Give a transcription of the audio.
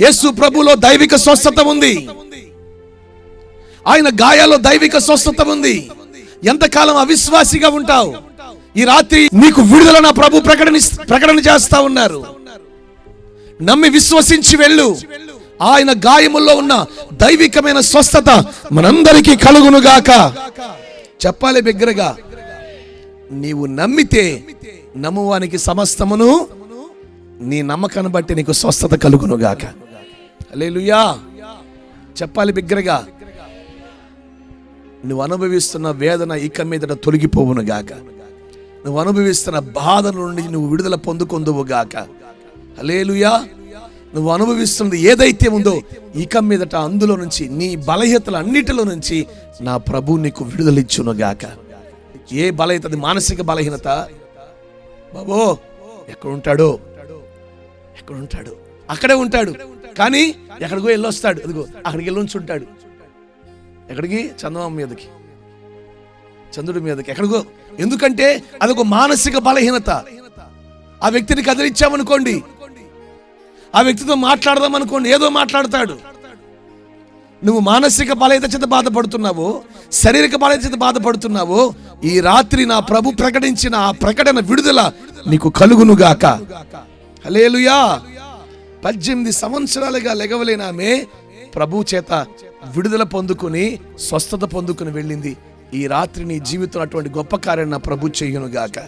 యేసు ప్రభులో దైవిక స్వస్థత ఉంది. ఆయన గాయాల్లో దైవిక స్వస్థత ఉంది. ఎంతకాలం అవిశ్వాసిగా ఉంటావు? ఈ రాత్రి నీకు విడుదల నా ప్రభు ప్రకటన ప్రకటన చేస్తా ఉన్నారు. నమ్మి విశ్వసించి వెళ్ళు. ఆయన గాయముల్లో ఉన్న దైవికమైన స్వస్థత మనందరికీ కలుగునుగాక. చెప్పాలి బిగ్గరగా. నీవు నమ్మితే నమ్మువానికి సమస్తమును నీ నమ్మకాన్ని బట్టి నీకు స్వస్థత కలుగునుగాక. లేలుయా చెప్పాలి బిగ్గరగా. నువ్వు అనుభవిస్తున్న వేదన ఇక మీదట తొలగిపోవును గాక. నువ్వు అనుభవిస్తున్న బాధ నుండి నువ్వు విడుదల పొందుకొందువు గాక. అలేలుయా నువ్వు అనుభవిస్తున్నది ఏదైతే ఉందో ఇక మీదట అందులో నుంచి నీ బలహీతల అన్నిటిలో నుంచి నా ప్రభు నీకు విడుదలిచ్చును గాక. ఏ బలహీత అది మానసిక బలహీనత? బాబో ఎక్కడుంటాడు? ఎక్కడుంటాడు? ఎక్కడ ఉంటాడు అక్కడే ఉంటాడు. కానీ ఎక్కడికో వెళ్ళొస్తాడు. అదిగో అక్కడికి వెళ్ళి ఉంటాడు ఎక్కడికి? చందమామ మీదకి. చంద్రుడి మీదకి. ఎక్కడికో. ఎందుకంటే అదొక మానసిక బలహీనత. ఆ వ్యక్తిని కదిలిచ్చామనుకోండి ఆ వ్యక్తితో మాట్లాడదాం అనుకోండి ఏదో మాట్లాడతాడు. నువ్వు మానసిక బలహీనత చేత బాధపడుతున్నావు శారీరక బలహీత చేత బాధపడుతున్నావు ఈ రాత్రి నా ప్రభు ప్రకటించిన ఆ ప్రకటన విడుదల నీకు కలుగునుగాక. హలేలుయా పద్దెనిమిది సంవత్సరాలుగా లెగవలేని ఆమె ప్రభు చేత విడుదల పొందుకుని స్వస్థత పొందుకుని వెళ్ళింది. ఈ రాత్రి నీ జీవితం అటువంటి గొప్ప కార్యం నా ప్రభు చెయ్యునుగాక